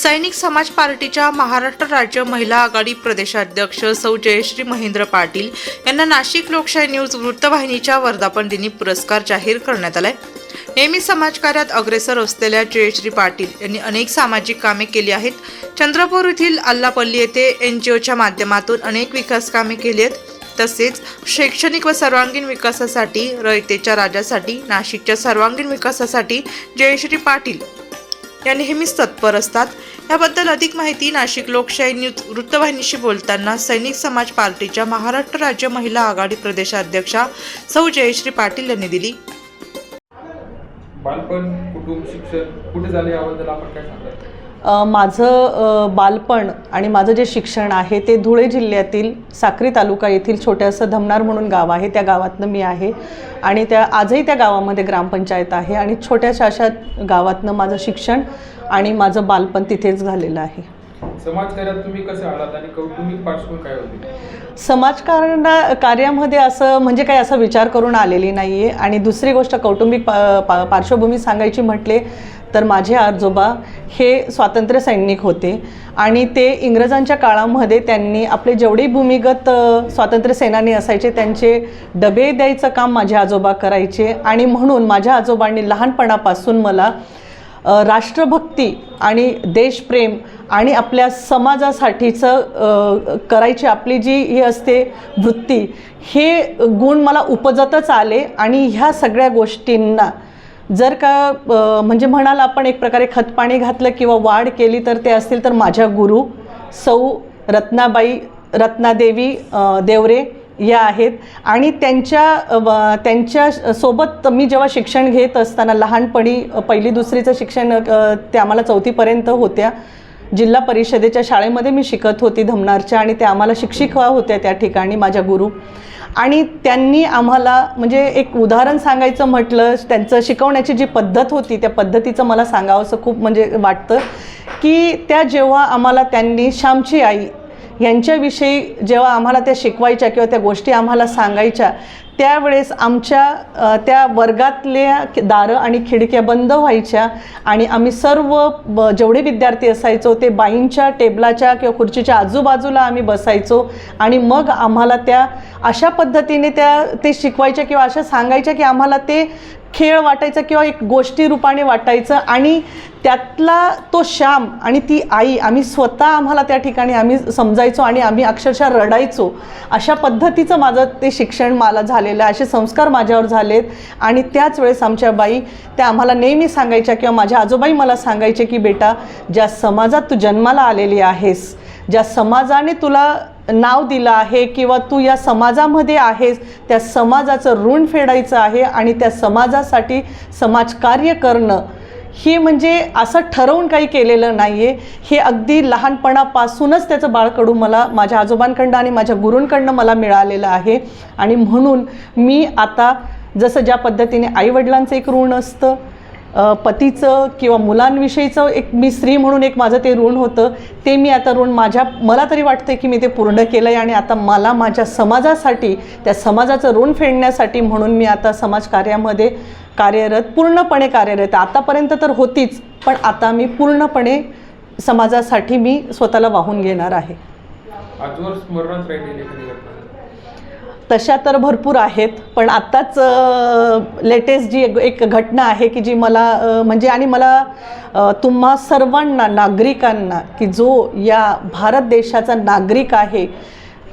सैनिक समाज पार्टीच्या महाराष्ट्र राज्य महिला आघाडी प्रदेशाध्यक्ष सौ जयश्री महेंद्र पाटील यांना नाशिक लोकशाही न्यूज वृत्तवाहिनीच्या वर्धापन दिनी पुरस्कार जाहीर करण्यात आलाय. नेहमी समाजकार्यात अग्रेसर असलेल्या जयश्री पाटील यांनी अनेक सामाजिक कामे केली आहेत. चंद्रपूर येथील अल्लापल्ली येथे एन जी ओच्या माध्यमातून अनेक विकास कामे केली आहेत. तसेच शैक्षणिक व सर्वांगीण विकासासाठी रयतेच्या राजासाठी नाशिकच्या सर्वांगीण विकासासाठी जयश्री पाटील या नेहमीच तत्पर असतात. याबद्दल अधिक माहिती नाशिक लोकशाही न्यूज वृत्तवाहिनीशी बोलताना सैनिक समाज पार्टीच्या महाराष्ट्र राज्य महिला आघाडी प्रदेशाध्यक्षा सौ जयश्री पाटील यांनी दिली. बालपण कुटुंब शिक्षण कुठे झाले? याबद्दल आपण काय सांगाल? माझं बालपण आणि माझं जे शिक्षण आहे ते धुळे जिल्ह्यातील साक्री तालुका येथील छोटंसं धमनार म्हणून गाव आहे. त्या गावातनं मी आहे आणि त्या आजही त्या गावामध्ये ग्रामपंचायत आहे आणि छोट्याशा अशा गावातनं माझं शिक्षण आणि माझं बालपण तिथेच झालेलं आहे. समाजकार्यात तुम्ही कसे आलात आणि कौटुंबिक पार्श्वभूमी काय होती? समाजकारण कार्यामध्ये असं म्हणजे काही असा विचार करून आलेली नाही आहे आणि दुसरी गोष्ट कौटुंबिक पा पा पार्श्वभूमी सांगायची म्हटले तर माझे आजोबा हे स्वातंत्र्य सैनिक होते. आणि ते इंग्रजांच्या काळामध्ये त्यांनी आपले जेवढे भूमिगत स्वातंत्र्य सेनानी असायचे त्यांचे डबे द्यायचं काम माझे आजोबा करायचे. आणि म्हणून माझ्या आजोबांनी लहानपणापासून मला राष्ट्रभक्ती आणि देशप्रेम आणि आपल्या समाजासाठीचं करायची आपली जी ही असते वृत्ती हे गुण मला उपजतच आले आणि ह्या सगळ्या गोष्टींना जर का म्हणजे म्हणाल आपण एक प्रकारे खतपाणी घातलं किंवा वाढ केली तर ते असतील तर माझ्या गुरु सौ रत्नाबाई रत्नादेवी देवरे या आहेत. आणि त्यांच्या व- त्यांच्यासोबत मी जेव्हा शिक्षण घेत असताना लहानपणी पहिली दुसरीचं शिक्षण त्या आम्हाला चौथीपर्यंत होत्या. जिल्हा परिषदेच्या शाळेमध्ये मी शिकत होती धमनारच्या आणि त्या आम्हाला शिक्षिका होत्या त्या ठिकाणी माझ्या गुरु. आणि त्यांनी आम्हाला म्हणजे एक उदाहरण सांगायचं म्हटलं त्यांचं शिकवण्याची जी पद्धत होती त्या पद्धतीचं मला सांगावंसं खूप म्हणजे वाटतं की त्या जेव्हा आम्हाला त्यांनी श्यामची आई यांच्याविषयी जेव्हा आम्हाला त्या शिकवायच्या किंवा त्या गोष्टी आम्हाला सांगायच्या त्यावेळेस आमच्या त्या वर्गातल्या दारं आणि खिडक्या बंद व्हायच्या आणि आम्ही सर्व ब जेवढे विद्यार्थी असायचो ते बाईंच्या टेबलाच्या किंवा खुर्चीच्या आजूबाजूला आम्ही बसायचो आणि मग आम्हाला त्या अशा पद्धतीने त्या ते शिकवायच्या किंवा अशा सांगायच्या की आम्हाला ते खेळ वाटायचा किंवा एक गोष्टी रूपाने वाटायचं आणि त्यातला तो श्याम आणि ती आई आम्ही स्वतः आम्हाला त्या ठिकाणी आम्ही समजायचो आणि आम्ही अक्षरशः रडायचो. अशा पद्धतीचं माझं ते शिक्षण मला झाले आहे. असे संस्कार माझ्यावर झालेत. आणि त्याच वेळेस आमच्या बाई त्या आम्हाला नेहमी सांगायच्या किंवा माझ्या आजोबाई मला सांगायचे की बेटा ज्या समाजात तू जन्माला आलेली आहेस ज्या समाजाने तुला नाव दिलं आहे किंवा तू या समाजामध्ये आहेस त्या समाजाचं ऋण फेडायचं आहे आणि त्या समाजासाठी समाजकार्य करणं हे म्हणजे असं ठरवून काही केलेलं नाही आहे हे अगदी लहानपणापासूनच त्याचं बाळकडू मला माझ्या आजोबांकडनं आणि माझ्या गुरूंकडनं मला मिळालेलं आहे. आणि म्हणून मी आता जसं ज्या पद्धतीने आईवडिलांचं एक ऋण असतं पतीचं किंवा मुलांविषयीचं एक मी स्त्री म्हणून एक माझं ते ऋण होतं ते मी आता ऋण माझ्या मला तरी वाटतं की मी ते पूर्ण केलं आहे आणि आता मला माझ्या समाजासाठी त्या समाजाचं ऋण फेडण्यासाठी म्हणून मी आता समाजकार्यामध्ये कार्यरत पूर्णपणे कार्यरत आतापर्यंत तर होतीच पण आता मी पूर्णपणे समाजासाठी मी स्वतःला वाहून घेणार आहे. तशा तर भरपूर आहेत पण आत्ताच लेटेस्ट जी एक घटना आहे की जी मला म्हणजे आणि मला तुम्हा सर्वांना नागरिकांना की जो या भारत देशाचा नागरिक आहे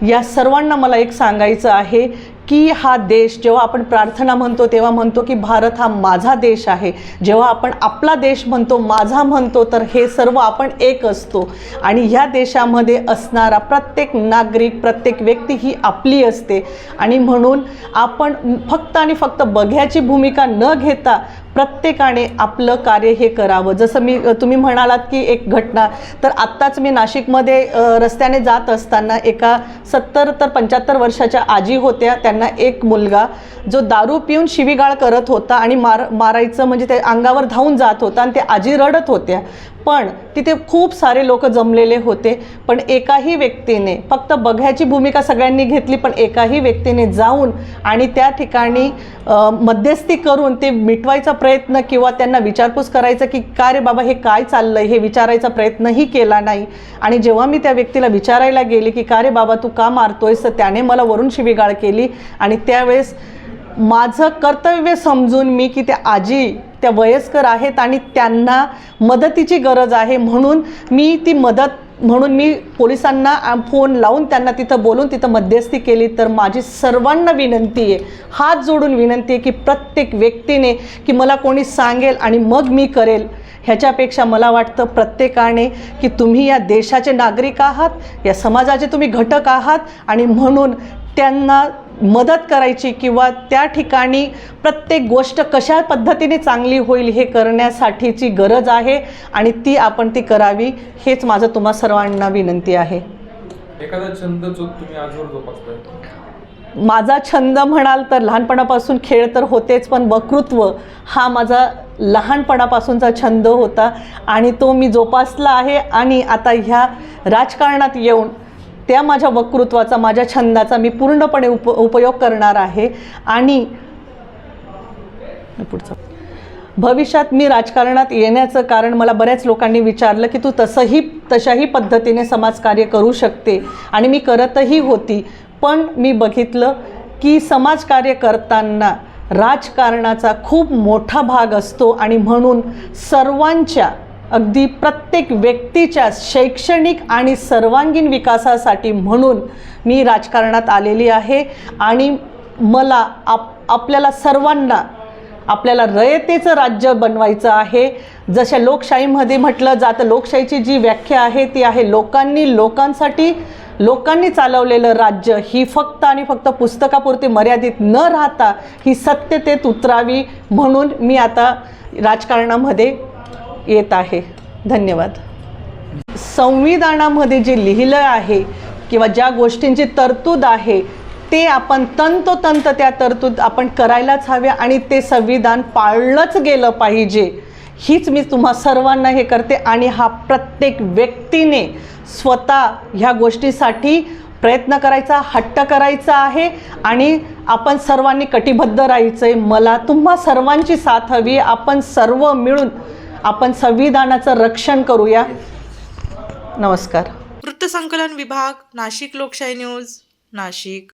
या सर्वांना मला एक सांगायचं आहे की हा देश जेव्हा आपण प्रार्थना म्हणतो तेव्हा म्हणतो की भारत हा माझा देश आहे. जेव्हा आपण आपला देश म्हणतो माझा म्हणतो तर हे सर्व आपण एक असतो. आणि ह्या देशामध्ये असणारा प्रत्येक नागरिक प्रत्येक व्यक्ती ही आपली असते. आणि म्हणून आपण फक्त आणि फक्त बघ्याची भूमिका न घेता प्रत्येकाने आपलं कार्य हे करावं. जसं मी तुम्ही म्हणालात की एक घटना तर आत्ताच मी नाशिकमध्ये रस्त्याने जात असताना एका सत्तर तर पंच्याहत्तर वर्षाच्या आजी होत्या. त्यांना एक मुलगा जो दारू पिऊन शिवीगाळ करत होता आणि मार मारायचं म्हणजे ते अंगावर धावून जात होता आणि ते आजी रडत होत्या. पण तिथे खूप सारे लोक जमलेले होते. पण एकाही व्यक्तीने फक्त बघ्याची भूमिका सगळ्यांनी घेतली पण एकाही व्यक्तीने जाऊन आणि त्या ठिकाणी मध्यस्थी करून ते मिटवायचा प्रयत्न किंवा त्यांना विचारपूस करायचं की का रे बाबा हे काय चाललंय? हे विचारायचा प्रयत्नही केला नाही. आणि जेव्हा मी त्या व्यक्तीला विचारायला गेले की का रे बाबा तू का मारतोयस? तर त्याने मला वरून शिवीगाळ केली. आणि त्यावेळेस माझं कर्तव्य समजून मी की त्या आजी त्या वयस्कर आहेत आणि त्यांना मदतीची गरज आहे. म्हणून मी ती मदत म्हणून मी पोलिसांना फोन लावून त्यांना तिथं बोलून तिथं मध्यस्थी केली. तर माझी सर्वांना विनंती आहे हात जोडून विनंती आहे की प्रत्येक व्यक्तीने की मला कोणी सांगेल आणि मग मी करेल. ह्याच्यापेक्षा मला वाटतं प्रत्येकाने की तुम्ही या देशाचे नागरिक आहात या समाजाचे तुम्ही घटक आहात आणि म्हणून त्यांना मदत करायची किंवा त्या ठिकाणी प्रत्येक गोष्ट कशा पद्धतीने चांगली होईल हे करण्यासाठीची गरज आहे आणि ती आपण ती करावी हेच माझं तुम्हा सर्वांना विनंती आहे. एखादा छंद जो तुम्ही आजवर जोपासताय? माझा छंद म्हणाल तर लहानपणापासून खेळ तर होतेच पण वक्तृत्व हा माझा लहानपणापासूनचा छंद होता आणि तो मी जोपासला आहे आणि आता ह्या राजकारणात येऊन त्या माझ्या वक्तृत्वाचा माझ्या छंदाचा मी पूर्णपणे उप उपयोग करणार आहे. आणि पुढचं. भविष्यात मी राजकारणात येण्याचं कारण मला बऱ्याच लोकांनी विचारलं की तू तसंही तशाही पद्धतीने समाजकार्य करू शकते. आणि मी करतही होती. पण मी बघितलं की समाजकार्य करताना राजकारणाचा खूप मोठा भाग असतो आणि म्हणून सर्वांच्या अगदी प्रत्येक व्यक्तीच्या शैक्षणिक आणि सर्वांगीण विकासासाठी म्हणून मी राजकारणात आलेली आहे. आणि मला आप आपल्याला सर्वांना आपल्याला रयतेचं राज्य बनवायचं आहे. जशा लोकशाहीमध्ये म्हटलं जातं लोकशाहीची जी व्याख्या आहे ती आहे लोकांनी लोकांसाठी लोकांनी चालवलेलं राज्य. ही फक्त आणि फक्त पुस्तकापुरती मर्यादित न राहता ही सत्यतेत उतरावी म्हणून मी आता राजकारणामध्ये येत आहे. धन्यवाद. संविधानामध्ये जे लिहिलं आहे किंवा ज्या गोष्टींची तरतूद आहे ते आपण तंतोतंत त्या तरतूद आपण करायलाच हव्या आणि ते संविधान पाळलंच गेलं पाहिजे. हीच मी तुम्हा सर्वांना हे करते आणि हा प्रत्येक व्यक्तीने स्वतः ह्या गोष्टीसाठी प्रयत्न करायचा हट्ट करायचा आहे आणि आपण सर्वांनी कटिबद्ध राहायचं आहे मला तुम्हा सर्वांची साथ हवी. आपण सर्व मिळून आपण संविधानाचं रक्षण करूया. नमस्कार. वृत्तसंकलन विभाग नाशिक लोकशाही न्यूज नाशिक.